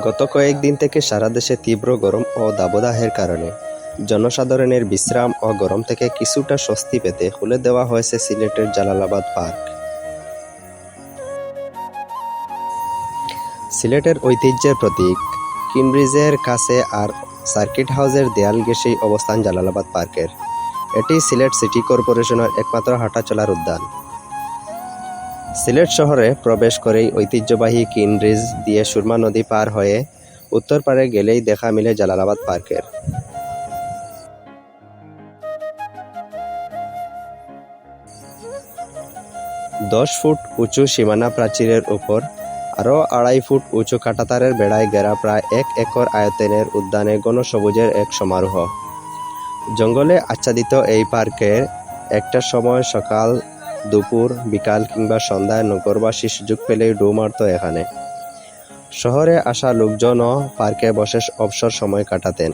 গত কয়েকদিন থেকে সারা দেশে তীব্র গরম ও দাবদাহের কারণে। জনসাধারণের বিশ্রাম ও গরম থেকে কিছুটা স্বস্তি পেতে খুলে দেওয়া হয়েছে সিলেটের জালালাবাদ পার্ক। সিলেটের ঐতিহ্যের প্রতীক কিনব্রিজের কাছে আর সার্কিট হাউসের দেয়াল ঘেঁষেই অবস্থান জালালাবাদ পার্কের। এটি সিলেট সিটি কর্পোরেশনের একমাত্র হাঁটা চলার উদ্যান। সিলেট শহরে প্রবেশ করেই ঐতিহ্যবাহী কিনব্রিজ দিয়ে সুরমা নদী পার হয়ে উত্তর পারে গেলেই দেখা মিলে জালালাবাদ পার্কের। দশ ফুট উঁচু সীমানা প্রাচীরের উপর আরও আড়াই ফুট উঁচু কাঁটাতারের বেড়ায় ঘেরা প্রায় এক একর আয়তনের উদ্যানে গণসবুজের এক সমারোহ। জঙ্গলে আচ্ছাদিত এই পার্কে একটা সময় সকাল দুপুর, বিকাল কিংবা সন্ধ্যায় নগরবাসী সুযোগ পেলেই ডু মারত এখানে। শহরে আসা লোকজনও পার্কে বসে অবসর সময় কাটাতেন।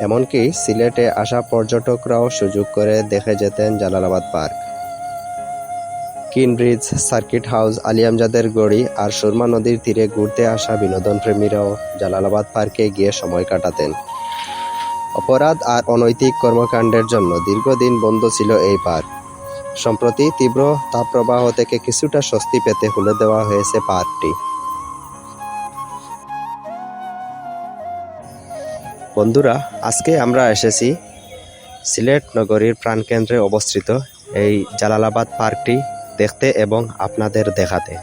এমনকি সিলেটে আসা পর্যটকরাও সুযোগ করে দেখে যেতেন Jalalabad park. Keane Bridge, circuit house আলিয়ামজাদের গড়ি আর সুরমা নদীর তীরে ঘুরতে আসা বিনোদন প্রেমীরাও জালালাবাদ পার্কে গিয়ে সময় কাটাতেন। অপরাধ আর অনৈতিক কর্মকাণ্ডের জন্য দীর্ঘদিন বন্ধ ছিল এই পার্ক। সম্প্রতি তীব্র তাপপ্রবাহ থেকে কিছুটা স্বস্তি পেতে খুলে দেওয়া হয়েছে পার্কটি বন্ধুরা, আজকে আমরা এসেছি সিলেট নগরীর প্রাণকেন্দ্রে অবস্থিত এই জালালাবাদ পার্কটি দেখতে এবং আপনাদের দেখাতে।